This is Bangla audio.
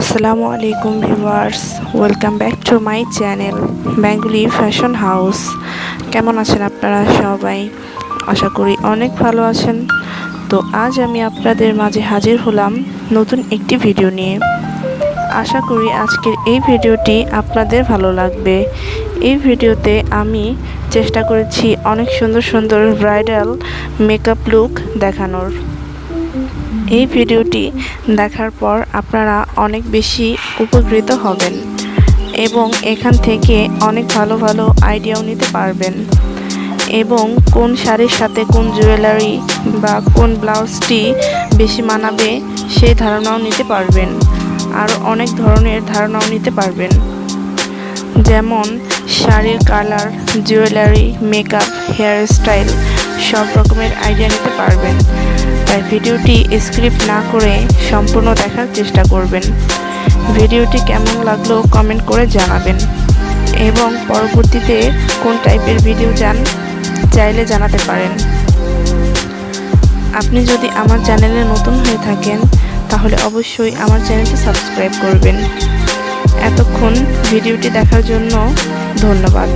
আসসালামু আলাইকুম viewers welcome back to my channel Bengali fashion house কেমন আছেন আপনারা সবাই? আশা করি অনেক ভালো আছেন। তো আজ আমি আপনাদের মাঝে হাজির হলাম নতুন একটি ভিডিও নিয়ে। আশা করি আজকের এই ভিডিওটি আপনাদের ভালো লাগবে। এই ভিডিওতে আমি চেষ্টা করেছি অনেক সুন্দর সুন্দর ব্রাইডাল মেকআপ লুক দেখানোর। এই ভিডিওটি দেখার পর আপনারা অনেক বেশি উপকৃত হবেন এবং এখান থেকে অনেক ভালো ভালো আইডিয়াও নিতে পারবেন এবং কোন শাড়ির সাথে কোন জুয়েলারি বা কোন ব্লাউজটি বেশি মানাবে সেই ধারণাও নিতে পারবেন আরও অনেক ধরনের ধারণাও নিতে পারবেন। যেমন শাড়ির colour, jewellery makeup hair style সব রকমের আইডিয়া নিতে পারবেন। তাই ভিডিওটি স্ক্রিপ্ট না করে সম্পূর্ণ দেখার চেষ্টা করবেন। ভিডিওটি কেমন লাগল কমেন্ট করে জানাবেন। এবং পরবর্তীতে কোন টাইপের ভিডিও চান, চাইলে জানাতে পারেন। আপনি যদি আমার চ্যানেলে নতুন হয়ে থাকেন, তাহলে অবশ্যই আমার চ্যানেলটি সাবস্ক্রাইব করবেন। এতক্ষণ ভিডিওটি দেখার জন্য ধন্যবাদ।